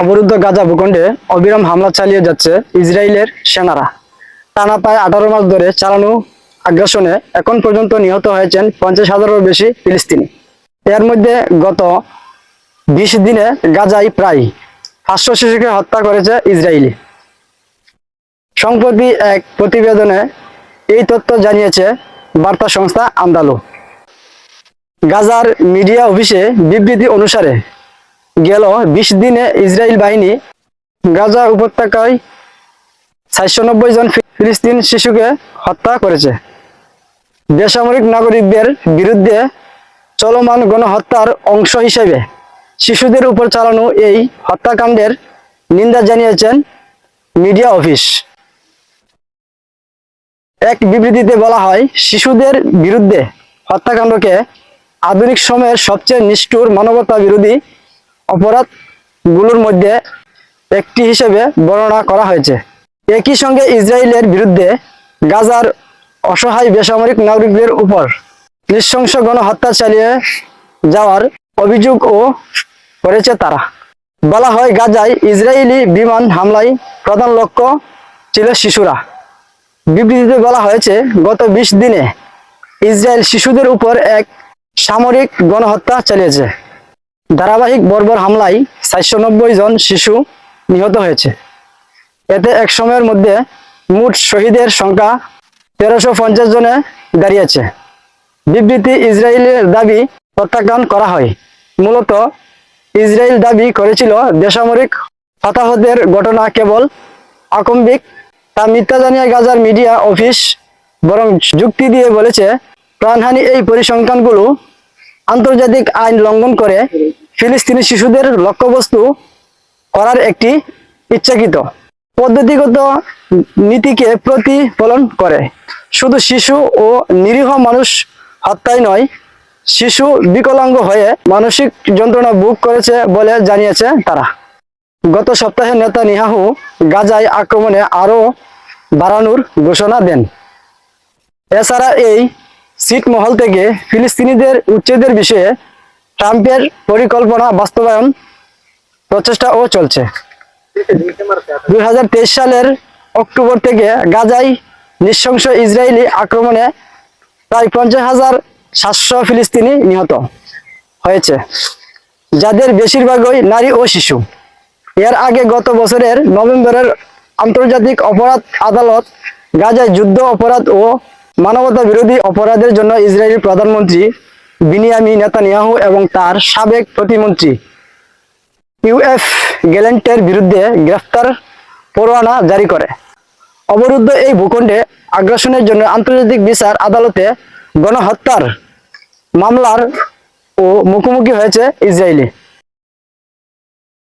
অবরুদ্ধ গাজা ভূখণ্ডে অবিরাম হামলা চালিয়ে যাচ্ছে ইসরায়েলের সেনারা। টানা প্রায় আঠারো মাস ধরে চালানো আগ্রাসনে এখন পর্যন্ত নিহত হয়েছেন পঞ্চাশ হাজারেরও বেশি ফিলিস্তিনি। এর মধ্যে গত বিশ দিনে গাজায় প্রায় পাঁচশো শিশুকে হত্যা করেছে ইসরায়েলি। সম্প্রতি এক প্রতিবেদনে এই তথ্য জানিয়েছে বার্তা সংস্থা আন্দালু। গাজার মিডিয়া অফিসে বিবৃতি অনুসারে গেল বিশ দিনে ইসরায়েল বাহিনী গাজা উপত্যকায় চারশো নব্বই জন ফিলিস্তিন শিশুকে হত্যা করেছে। বেসামরিক নাগরিকদের বিরুদ্ধে চলমান গণহত্যার অংশ হিসেবে শিশুদের উপর চালানো এই হত্যাকাণ্ডের নিন্দা জানিয়েছেন মিডিয়া অফিস। এক বিবৃতিতে বলা হয়, শিশুদের বিরুদ্ধে হত্যাকাণ্ডকে আধুনিক সময়ের সবচেয়ে নিষ্ঠুর মানবতা বিরোধী অপরাধগুলোর মধ্যে একটি হিসেবে বর্ণনা করা হয়েছে। একই সঙ্গে ইসরায়েলের বিরুদ্ধে গাজার অসহায় বেসামরিক নাগরিকদের উপর নৃশংস গণহত্যা চালিয়ে যাওয়ার অভিযোগও করেছে তারা। বলা হয়, গাজায় ইসরায়েলি বিমান হামলায় প্রধান লক্ষ্য ছিল শিশুরা। বিবৃতিতে বলা হয়েছে, গত বিশ দিনে ইসরায়েল শিশুদের উপর এক সামরিক গণহত্যা চালিয়েছে। ধারাবাহিক বর্বর হামলায় চারশো নব্বই জন শিশু নিহত হয়েছে। এতে এক সময়ের মধ্যে মোট শহীদের সংখ্যা তেরোশো পঞ্চাশ জনে দাঁড়িয়েছে। বিবৃতি ইসরায়েলের দাবি প্রত্যাখ্যান করা হয়। মূলত ইসরায়েল দাবি করেছিল বেসামরিক হতাহতের ঘটনা কেবল আকম্বিক, তা মিথ্যা জানিয়ে গাজার মিডিয়া অফিস বরং যুক্তি দিয়ে বলেছে, প্রাণহানি এই পরিসংখ্যানগুলো আন্তর্জাতিক আইন লঙ্ঘন করে ফিলিস্তিনি শিশুদের লক্ষ্যবস্তু করার একটি ইচ্ছাকৃত পদ্ধতিগত নীতিকে প্রতিফলন করে। শুধু শিশু ও নিরীহ মানুষ হত্যাই নয়, শিশু বিকলাঙ্গ হয়ে মানসিক যন্ত্রণা ভোগ করেছে বলে জানিয়েছে তারা। গত সপ্তাহে নেতা নিহাহু গাজায় আক্রমণে আরও বাড়ানোর ঘোষণা দেন। এছাড়া এই সিট মহল থেকে ফিলিস্তিনিদের উচ্ছেদের বিষয়ে ট্রাম্পের পরিকল্পনা বাস্তবায়ন প্রচেষ্টাও চলছে। দু হাজার তেইশ সালের অক্টোবর থেকে গাজায় নৃশংস ইসরায়েলি আক্রমণে প্রায় পঞ্চাশ হাজার সাতশো ফিলিস্তিনি নিহত হয়েছে, যাদের বেশিরভাগই নারী ও শিশু। এর আগে গত বছরের নভেম্বরের আন্তর্জাতিক অপরাধ আদালত গাজায় যুদ্ধ অপরাধ ও মানবতা বিরোধী অপরাধের জন্য ইসরায়েলি প্রধানমন্ত্রী বিনিয়ামি নেতানিয়াহু এবং তার সাবেক প্রতিমন্ত্রী ইউএফ গ্যালেন্টের বিরুদ্ধে গ্রেফতার পরোয়ানা জারি করে। অবরুদ্ধ এই ভূখণ্ডে আগ্রাসনের জন্য আন্তর্জাতিক বিচার আদালতে গণহত্যার মামলার ও মুখোমুখি হয়েছে ইসরায়েলি।